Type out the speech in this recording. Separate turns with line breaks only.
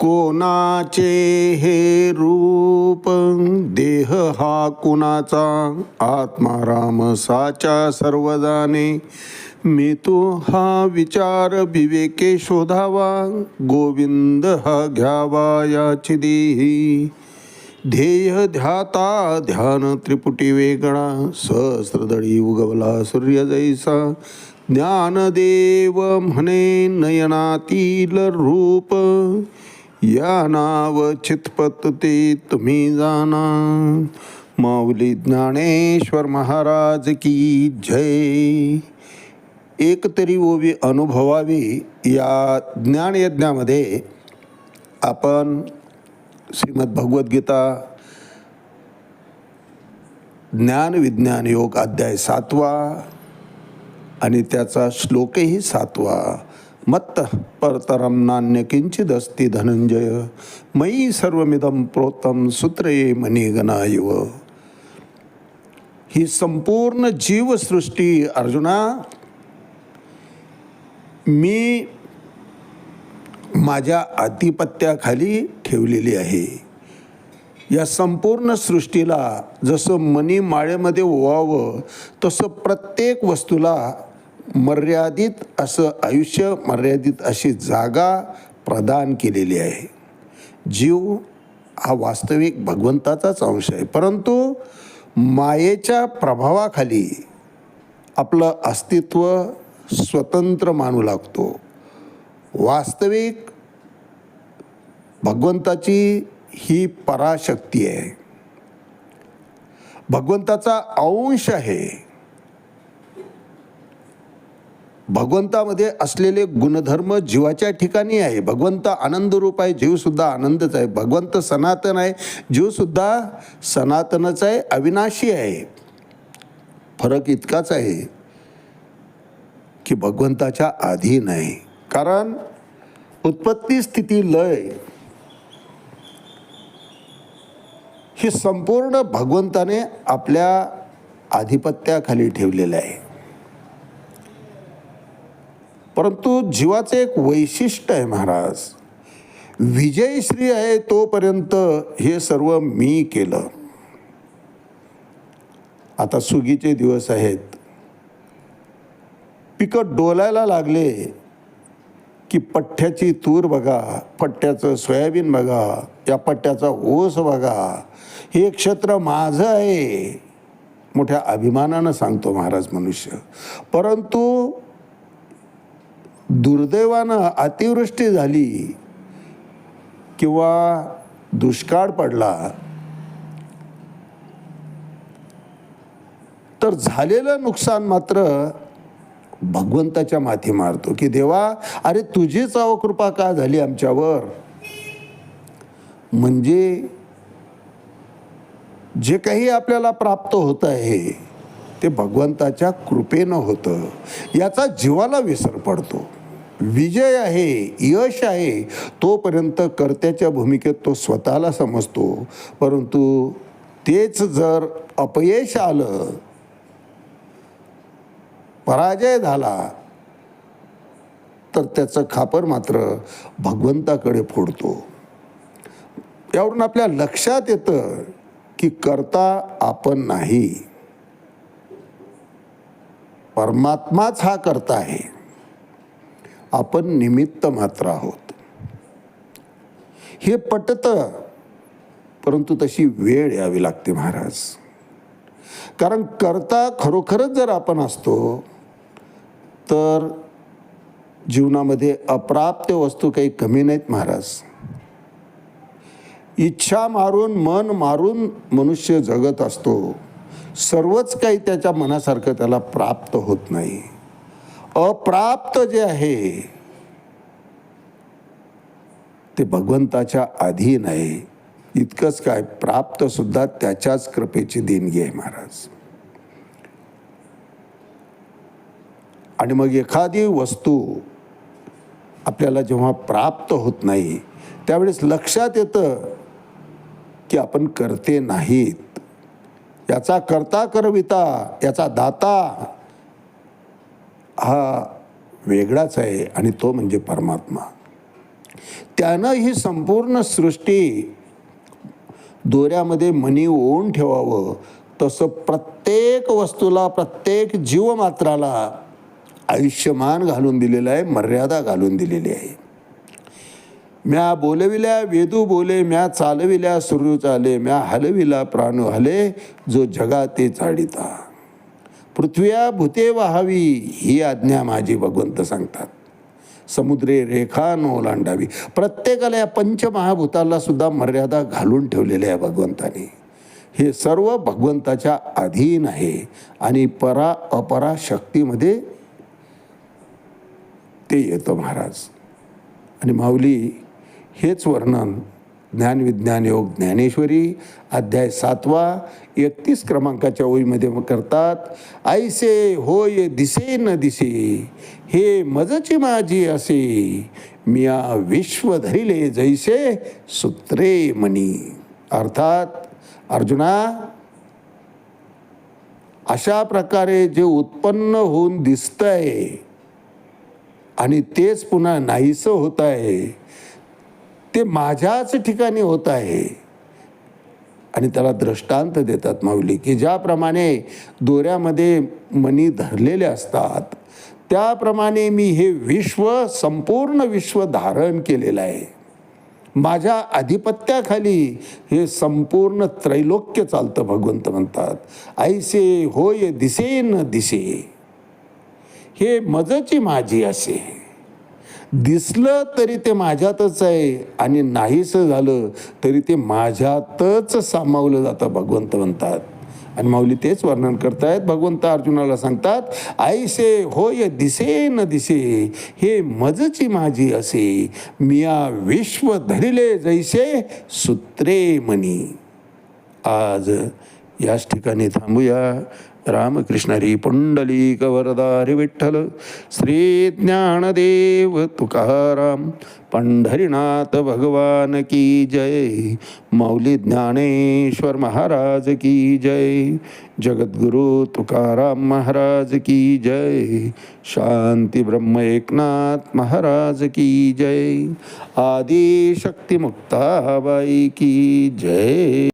कोणाचे हे रूप? देह हा कुणाचा? आत्मा राम साचा सर्वदाने. मी तो हा विचार विवेके शोधावा. गोविंद हा घ्यावा याची देही. ध्येय ध्याता ध्यान त्रिपुटी वेगळा सहस्रदळी उगवला सूर्य जैसा. ज्ञानदेव म्हणे नयनातील रूप. या नाव चितपत ते तुम्ही जाना. माऊली ज्ञानेश्वर महाराज की जय. एकतरी ओवी अनुभवावी या ज्ञानयज्ञामध्ये आपण श्रीमद भगवद्गीता ज्ञान विज्ञान योग अध्याय सातवा आणि त्याचा श्लोकही सातवा. मत्त परतरम नान्य किंचिदस्ति धनंजय मयी सर्वमिदं प्रोत्तम सूत्रये मणिगणायव। ही संपूर्ण जीवसृष्टी अर्जुना। मी माझ्या आधिपत्याखाली ठेवलेली आहे। या संपूर्ण सृष्टीला जसं मनी माळेमध्ये ओवावं तसं प्रत्येक वस्तूला मर्यादित असं आयुष्य मर्यादित अशी जागा प्रदान केलेली आहे. जीव हा वास्तविक भगवंताचाच अंश आहे. परंतु मायेच्या प्रभावाखाली आपलं अस्तित्व स्वतंत्र मानू लागतो. वास्तविक भगवंताची ही पराशक्ती आहे. भगवंताचा अंश आहे. भगवंतामध्ये असलेले गुणधर्म जीवाच्या ठिकाणी आहे. भगवंत आनंद रूप आहे जीवसुद्धा आनंदच आहे. भगवंत सनातन आहे जीवसुद्धा सनातनच आहे अविनाशी आहे. फरक इतकाच आहे की भगवंताच्या अधीन आहे कारण उत्पत्ती स्थिती लय. हे संपूर्ण भगवंताने आपल्या आधिपत्याखाली ठेवलेलं आहे. परंतु जीवाचं एक वैशिष्ट्य आहे महाराज. विजयश्री आहे तोपर्यंत हे सर्व मी केलं. आता सुगीचे दिवस आहेत. पिकं डोलायला लागले की पठ्ठ्याची तूर बघा पट्ट्याचं सोयाबीन बघा या पट्ट्याचा ओस बघा. हे क्षेत्र माझं आहे. मोठ्या अभिमानानं सांगतो महाराज मनुष्य. परंतु दुर्दैवानं अतिवृष्टी झाली किंवा दुष्काळ पडला तर झालेलं नुकसान मात्र भगवंताच्या माथी मारतो की देवा अरे तुझीच अवकृपा का झाली आमच्यावर? म्हणजे जे काही आपल्याला प्राप्त होत आहे ते भगवंताच्या कृपेनं होतं. याचा जीवाला विसर पडतो. विजय आहे यश आहे तोपर्यंत कर्त्याच्या भूमिकेत तो स्वतःला समजतो. परंतु तेच जर अपयश आलं पराजय झाला तर त्याचं खापर मात्र भगवंताकडे फोडतो. यावरून आपल्या लक्षात येतं की करता आपण नाही. परमात्माच हा करता आहे. आपण निमित्त मात्र आहोत. हे पटतं परंतु तशी वेळ यावी लागते महाराज. कारण करता खरोखरच जर आपण असतो तर जीवनामध्ये अप्राप्त वस्तू काही कमी नाहीत महाराज. इच्छा मारून मन मारून मनुष्य जगत असतो. सर्वच काही त्याच्या मनासारखं त्याला प्राप्त होत नाही. अप्राप्त जे आहे ते भगवंताच्या अधीन आहे. इतकंच काय प्राप्त सुद्धा त्याच्याच कृपेची देणगी आहे महाराज. आणि मग एखादी वस्तू आपल्याला जेव्हा प्राप्त होत नाही त्यावेळेस लक्षात येतं की आपण करते नाहीत. याचा करता करविता याचा दाता हा वेगळाच आहे आणि तो म्हणजे परमात्मा. त्यानं ही संपूर्ण सृष्टी दोऱ्यामध्ये मनी ओवून ठेवावं. तसं प्रत्येक वस्तूला प्रत्येक जीवमात्राला आयुष्यमान घालून दिलेलं आहे मर्यादा घालून दिलेली आहे. म्या बोलविल्या वेदू बोले म्या चालविल्या सुरू चाले म्या हलविला प्राण हले जो जगा ते चाडिता. पृथ्व्या भूते व्हावी ही आज्ञा माझी भगवंत सांगतात. समुद्रे रेखा न ओलांडावी प्रत्येकाला या पंचमहाभूताला सुद्धा मर्यादा घालून ठेवलेल्या आहे भगवंताने. हे सर्व भगवंताच्या अधीन आहे आणि परा अपरा शक्तीमध्ये ते येतं महाराज. आणि माऊली हेच वर्णन ज्ञान विज्ञान योग ज्ञानेश्वरी अध्याय सातवा एकतीस क्रमांकाच्या ओळीमध्ये मग करतात ऐसे होय दिसे न दिसे हे मजची माझी असे मिया विश्व धरिले जैसे सूत्रे मनी. अर्थात अर्जुना अशा प्रकारे जे उत्पन्न होऊन दिसतंय आणि तेच पुन्हा नाहीसं होत आहे ते माझ्याच ठिकाणी होत आहे. आणि त्याला दृष्टांत देतात माऊली की ज्याप्रमाणे दोऱ्यामध्ये मणी धरलेले असतात त्याप्रमाणे मी हे विश्व संपूर्ण विश्व धारण केलेलं आहे. माझ्या आधिपत्याखाली हे संपूर्ण त्रैलोक्य चालतं भगवंत म्हणतात. ऐसे होय दिसे न दिसे. हे मजची माझी असे. दिसलं तरी ते माझ्यातच आहे आणि नाहीसं झालं तरी ते माझ्यातच सामावलं जातं भगवंत म्हणतात. आणि माऊली तेच वर्णन करतायत. भगवंत अर्जुनाला सांगतात आईसे होय दिसे न दिसे हे मजची माझी असे. मिया विश्व धरिले जैसे सूत्रे मनी. आज याच ठिकाणी थांबूया. रामकृष्ण हरी पुंडलिक वरदारी विठ्ठल श्री ज्ञानदेव तुकाराम पंढरीनाथ भगवान की जय मौली ज्ञानेश्वर महाराज की जय जगद्गुरु तुकाराम महाराज की जय शांती ब्रह्म एकनाथ महाराज की जय आदिशक्ती मुक्ताबाई की जय।